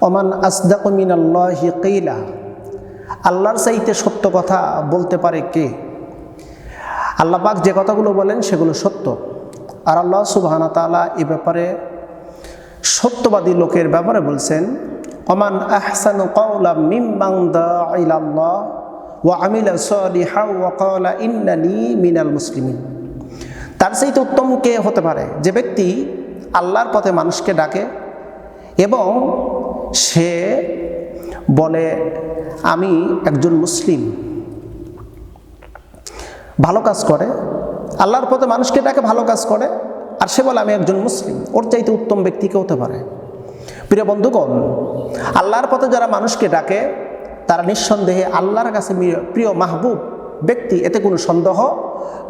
Oman আসদাকমিন আল্লাহি কেইলা আল্লাহর চাইতে সত্য কথা বলতে পারে কে? আল্লাহ পাক যে কথাগুলো বলেন সেগুলো সত্য। আর আল্লাহ সুবাহানা তালা এ ব্যাপারে সত্যবাদী লোকের ব্যাপারে বলছেন, ওমান আহসানু কওলা মিম্মাং দাইলাল্লাহ ওয়া আমিলা সালিহা ওয়া ক্বালা ইন্নানি মিনাল মুসলিমিন। তার চাইতে উত্তম কে হতে পারে? যে ব্যক্তি আল্লাহর পথে মানুষকে ডাকে এবং সে বলে, আমি একজন মুসলিম। ভালো কাজ করে। আল্লাহর পথে মানুষকে ডাকে, ভালো কাজ করে। আর সে বলে, আমি একজন মুসলিম। ওর চাইতে উত্তম ব্যক্তি কে হতে পারে। প্রিয় বন্ধুগণ, আল্লাহর পথে যারা মানুষকে ডাকে, তারা নিঃসন্দেহে আল্লাহর কাছে প্রিয় মাহবুব ব্যক্তি। এতে কোনো সন্দেহ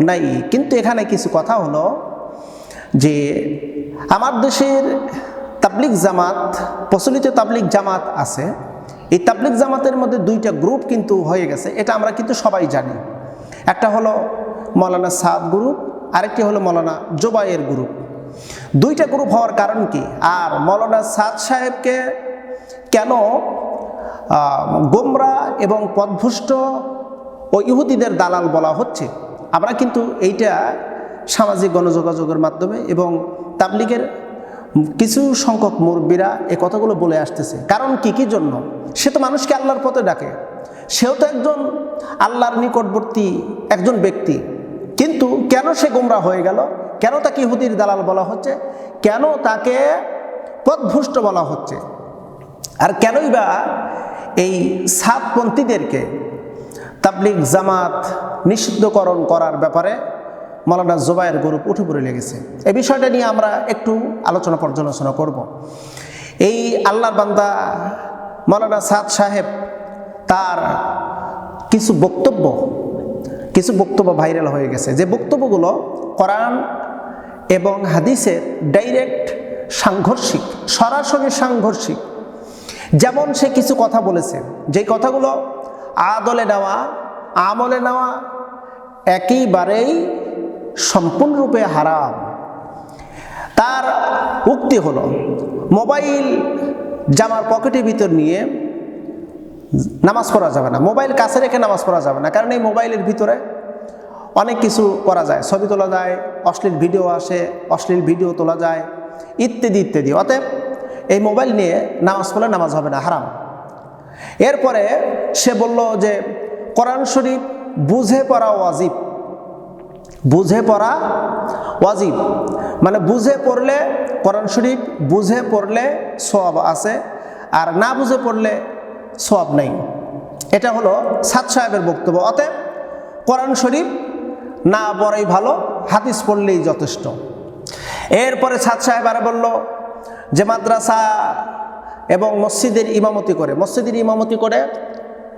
নাই। কিন্তু এখানে কিছু কথা হলো যে, আমার দেশের তাবলিক জামাত, প্রচলিত তাবলিক জামাত আছে। এই তাবলিক জামাতের মধ্যে দুইটা গ্রুপ কিন্তু হয়ে গেছে, এটা আমরা কিন্তু সবাই জানি। একটা হলো মৌলানা সাদ গ্রুপ আরেকটি হলো মৌলানা জোবাইয়ের গ্রুপ দুইটা গ্রুপ হওয়ার কারণ কি? আর মৌলানা সাদ সাহেবকে কেন গোমরা এবং পদভুষ্ট ও ইহুদিদের দালাল বলা হচ্ছে? আমরা কিন্তু এইটা সামাজিক গণযোগাযোগের মাধ্যমে এবং তাবলিগের কিছু সংখ্যক মুরব্বীরা এ কথাগুলো বলে আসতেছে। কারণ কি কি জন্য? সে তো মানুষকে আল্লাহর পথে ডাকে। সেও তো একজন আল্লাহর নিকটবর্তী একজন ব্যক্তি। কিন্তু কেন সে গোমরা হয়ে গেল? কেন তাকে ইহুদির দালাল বলা হচ্ছে? কেন তাকে পথভুষ্ট বলা হচ্ছে? আর কেনই বা এই সাতপন্থীদেরকে তাবলিগ জামাত নিষিদ্ধকরণ করার ব্যাপারে মৌলানা জোবায়ের গ্রুপ উঠে পড়ে লেগেছে। এই বিষয়টা নিয়ে আমরা একটু আলোচনা পর্যালোচনা করব। এই আল্লাহর বান্দা মৌলানা সাদ সাহেব তার কিছু বক্তব্য কিছু বক্তব্য ভাইরাল হয়ে গেছে। যে বক্তব্যগুলো কোরআন এবং হাদিসের ডাইরেক্ট সাংঘর্ষিক, সরাসরি সাংঘর্ষিক। যেমন সে কিছু কথা বলেছে, যে কথাগুলো আদলে নেওয়া, আমলে নেওয়া, একেবারেই সম্পূর্ণরূপে হারাম। তার উক্তি হলো, মোবাইল জামার পকেটের ভিতর নিয়ে নামাজ পড়া যাবে না। মোবাইল কাছে রেখে নামাজ পড়া যাবে না। কারণ এই মোবাইলের ভিতরে অনেক কিছু করা যায়। ছবি তোলা যায়, অশ্লীল ভিডিও আসে, অশ্লীল ভিডিও তোলা যায়, ইত্যাদি ইত্যাদি। অতএব এই মোবাইল নিয়ে নামাজ পড়লে নামাজ হবে না, হারাম। এরপরে সে বলল যে, কোরআন শরীফ বুঝে পড়া ওয়াজিব। বুঝে পড়া ওয়াজিব। মানে বুঝে পড়লে কোরআন শরীফ, বুঝে পড়লে সব আছে, আর না বুঝে পড়লে সব নেই। এটা হলো সাত সাহেবের বক্তব্য। অতএব কোরআন শরীফ না পড়াই ভালো, হাদিস পড়লেই যথেষ্ট। এরপরে সাত সাহেব আরে বলল যে মাদ্রাসা এবং মসজিদের ইমামতি করে। মসজিদের ইমামতি করে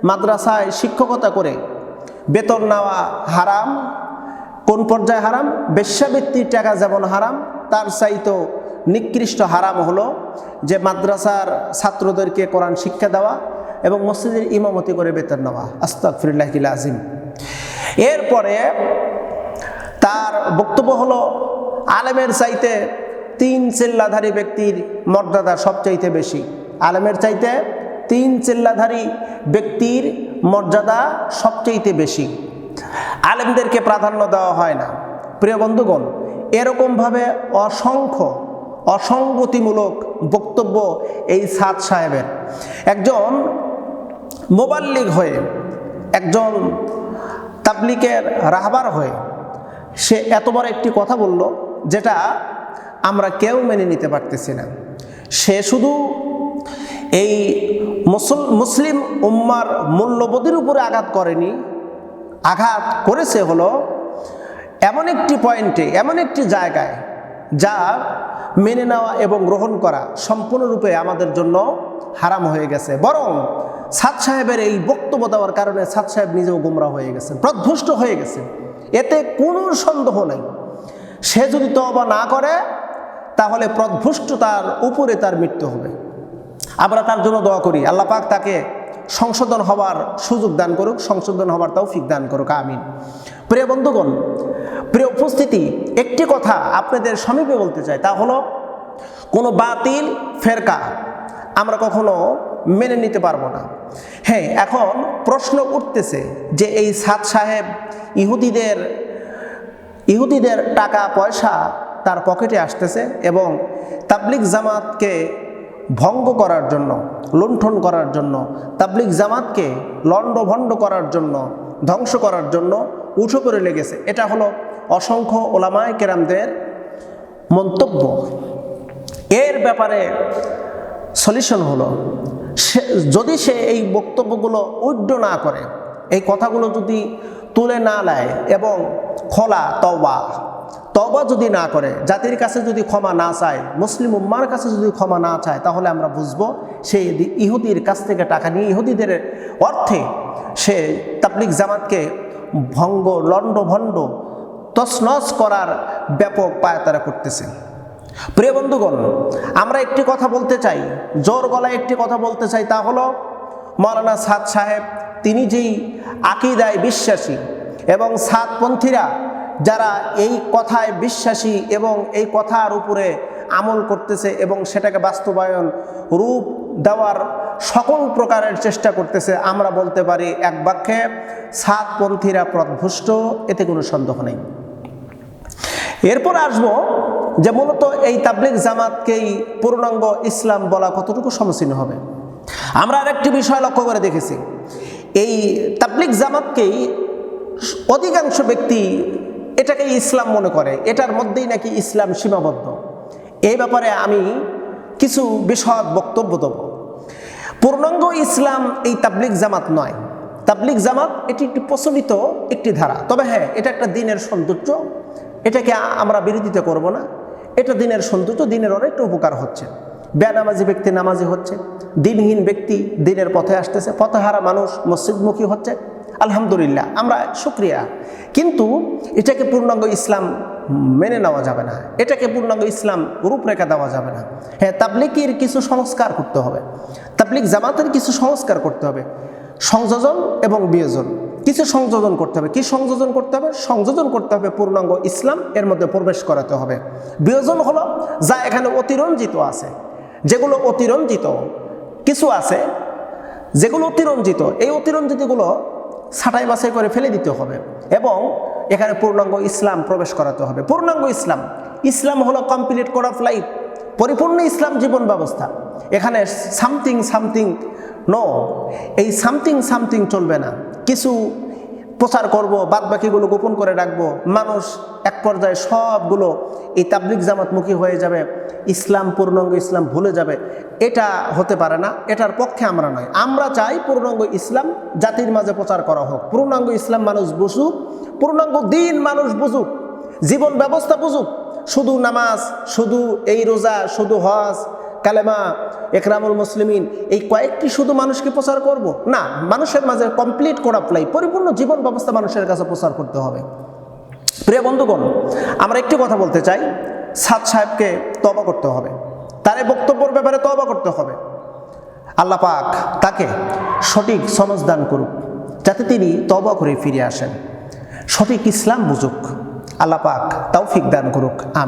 মাদ্রাসায় শিক্ষকতা করে বেতন নেওয়া হারাম কোন পর্যায়ে হারাম? বেশ্যাবৃত্তির টাকা যেমন হারাম, তার চাইতো নিকৃষ্ট হারাম হলো যে মাদ্রাসার ছাত্রদেরকে কোরআন শিক্ষা দেওয়া এবং মসজিদের ইমামতি করে বেতন নেওয়া। আস্তাক ফিরুল্লাহিল আজিম এরপরে তার বক্তব্য হলো, আলেমের চাইতে তিন চিল্লাধারী ব্যক্তির মর্যাদা সবচাইতে বেশি। আলেমের চাইতে তিন চিল্লাধারী ব্যক্তির মর্যাদা সবচাইতে বেশি। আলেমদেরকে প্রাধান্য দেওয়া হয় না। প্রিয় বন্ধুগণ, এরকমভাবে অসংখ্য, অসঙ্গতিমূলক বক্তব্য এই সাদ সাহেবের। একজন মোবাল্লিগ হয়ে, একজন তাবলিকের রাহবার হয়ে সে এত বড় একটি কথা বলল যেটা আমরা কেউ মেনে নিতে পারতেছি না। সে শুধু এই মুসল, মুসলিম উম্মার মূল্যবোধের উপরে আঘাত করেনি আঘাত করেছে হলো এমন একটি পয়েন্টে, এমন একটি জায়গায় যা মেনে নেওয়া এবং গ্রহণ করা সম্পূর্ণরূপে আমাদের জন্য হারাম হয়ে গেছে। বরং সাদ সাহেবের এই বক্তব্য দেওয়ার কারণে সাদ সাহেব নিজেও গুমরা হয়ে গেছেন প্রধ্বষ্ট হয়ে গেছেন। এতে কোনো সন্দেহ নেই। সে যদি তবা না করে, তাহলে প্রধ্বষ্টতার উপরে তার মৃত্যু হবে। আমরা তার জন্য দোয়া করি। আল্লাহ পাক তাকে সংশোধন হবার সুযোগ দান করুক, সংশোধন হবার তৌফিক দান করুক, আমিন। প্রিয় বন্ধুগণ, প্রিয় উপস্থিতি, একটি কথা আপনাদের সমীপে বলতে চাই, তা হলো, কোনো বাতিল ফেরকা আমরা কখনো মেনে নিতে পারব না। হ্যাঁ এখন প্রশ্ন উঠতেছে যে এই সাদ সাহেব ইহুদিদের ইহুদিদের টাকা পয়সা তার পকেটে আসতেছে এবং তাবলিক জামাতকে ভঙ্গ করার জন্য, লুণ্ঠন করার জন্য তাবলিক জামাতকে লণ্ডভণ্ড করার জন্য, ধ্বংস করার জন্য উঠে করে লেগেছে। এটা হলো অসংখ্য ওলামায় কেরামদের মন্তব্য। এর ব্যাপারে সলিউশন হলো, সে, যদি সে এই বক্তব্যগুলো উড্ড না করে, এই কথাগুলো যদি তুলে না নেয় এবং খোলা তওবা তওবা যদি না করে, জাতির কাছে যদি ক্ষমা না চায়, মুসলিম উম্মার কাছে যদি ক্ষমা না চায়, তাহলে আমরা বুঝব সে ইহুদির কাছ থেকে টাকা নিয়ে, ইহুদিদের অর্থে সে তাবলিক জামাতকে ভঙ্গ লণ্ডভণ্ড তছনছ করার ব্যাপক পায়তারা করতেছে। প্রিয় বন্ধুগণ, আমরা একটি কথা বলতে চাই, জোর গলায় একটি কথা বলতে চাই, তা হলো মৌলানা সাদ সাহেব, তিনি যেই আকিদায় বিশ্বাসী এবং সাতপন্থীরা যারা এই কথায় বিশ্বাসী এবং এই কথার উপরে আমল করতেছে এবং সেটাকে বাস্তবায়ন রূপ দেওয়ার সকল প্রকারের চেষ্টা করতেছে, আমরা বলতে পারি এক বাক্যে সাতপন্থীরা প্রভুষ্ট এতে কোনো সন্দেহ নেই। এরপর আসব যে মূলত এই তাবলিক জামাতকেই পূর্ণাঙ্গ ইসলাম বলা কতটুকু সমসীন হবে। আমরা আরেকটি বিষয় লক্ষ্য করে দেখেছি। এই তাবলিক জামাতকেই অধিকাংশ ব্যক্তি এটাকে ইসলাম মনে করে, এটার মধ্যেই নাকি ইসলাম সীমাবদ্ধ। এই ব্যাপারে আমি কিছু বিশদ বক্তব্য দেব। পূর্ণাঙ্গ ইসলাম এই তাবলিক জামাত নয়। তাবলিক জামাত এটি একটি প্রচলিত একটি ধারা। তবে হ্যাঁ এটা একটা দিনের সৌন্দর্য। এটাকে আমরা বিরোধিতা করব না। এটা দিনের সৌন্দর্য, দিনের অনেকটা উপকার হচ্ছে। বেনামাজি ব্যক্তি নামাজি হচ্ছে। দিনহীন ব্যক্তি দিনের পথে আসতেছে। পথহারা মানুষ, মসজিদমুখী হচ্ছে। আলহামদুলিল্লাহ, আমরা সুক্রিয়া কিন্তু এটাকে পূর্ণাঙ্গ ইসলাম মেনে নেওয়া যাবে না। এটাকে পূর্ণাঙ্গ ইসলাম রূপরেখা দেওয়া যাবে না। হ্যাঁ তাবলিকের কিছু সংস্কার করতে হবে। তাবলিক জামাতের কিছু সংস্কার করতে হবে। সংযোজন এবং বিয়োজন। কিছু সংযোজন করতে হবে। কি সংযোজন করতে হবে? সংযোজন করতে হবে পূর্ণাঙ্গ ইসলাম, এর মধ্যে প্রবেশ করাতে হবে। বিয়োজন হলো যা এখানে অতিরঞ্জিত আছে। যেগুলো অতিরঞ্জিত, কিছু আছে যেগুলো অতিরঞ্জিত। এই অতিরঞ্জিতগুলো ছাটাই বাছাই করে ফেলে দিতে হবে এবং এখানে পূর্ণাঙ্গ ইসলাম প্রবেশ করাতে হবে। পূর্ণাঙ্গ ইসলাম। ইসলাম হলো কমপ্লিট কোড অফ লাইফ পরিপূর্ণ ইসলাম জীবন ব্যবস্থা। এখানে সামথিং সামথিং নো এই সামথিং সামথিং চলবে না। কিছু প্রচার করব বাদ বাকিগুলো গোপন করে রাখব। মানুষ এক পর্যায়ে সবগুলো এই তাবলিক জামাতমুখী হয়ে যাবে, ইসলাম পূর্ণাঙ্গ ইসলাম ভুলে যাবে। এটা হতে পারে না, এটার পক্ষে আমরা নয়। আমরা চাই পূর্ণাঙ্গ ইসলাম জাতির মাঝে প্রচার করা হোক। পূর্ণাঙ্গ ইসলাম মানুষ বুঝুক, পূর্ণাঙ্গ দিন মানুষ বুঝুক, জীবন ব্যবস্থা বুঝুক। শুধু নামাজ, শুধু এই রোজা, শুধু হজ কালেমা, একরামুল মুসলিমিন, এই কয়েকটি শুধু মানুষকে প্রচার করব? না, মানুষের মাঝে কমপ্লিট করা প্লাই পরিপূর্ণ জীবন ব্যবস্থা মানুষের কাছে প্রচার করতে হবে। প্রিয় বন্ধুগণ, আমরা একটি কথা বলতে চাই, সাদ সাহেবকে তবা করতে হবে, তার বক্তব্যের ব্যাপারে তবা করতে হবে। আল্লাহ পাক তাকে সঠিক সনজ দান করুক, যাতে তিনি তবা করে ফিরে আসেন। সঠিক ইসলাম বুঝুক, আল্লাহ পাক তৌফিক দান করুক আমি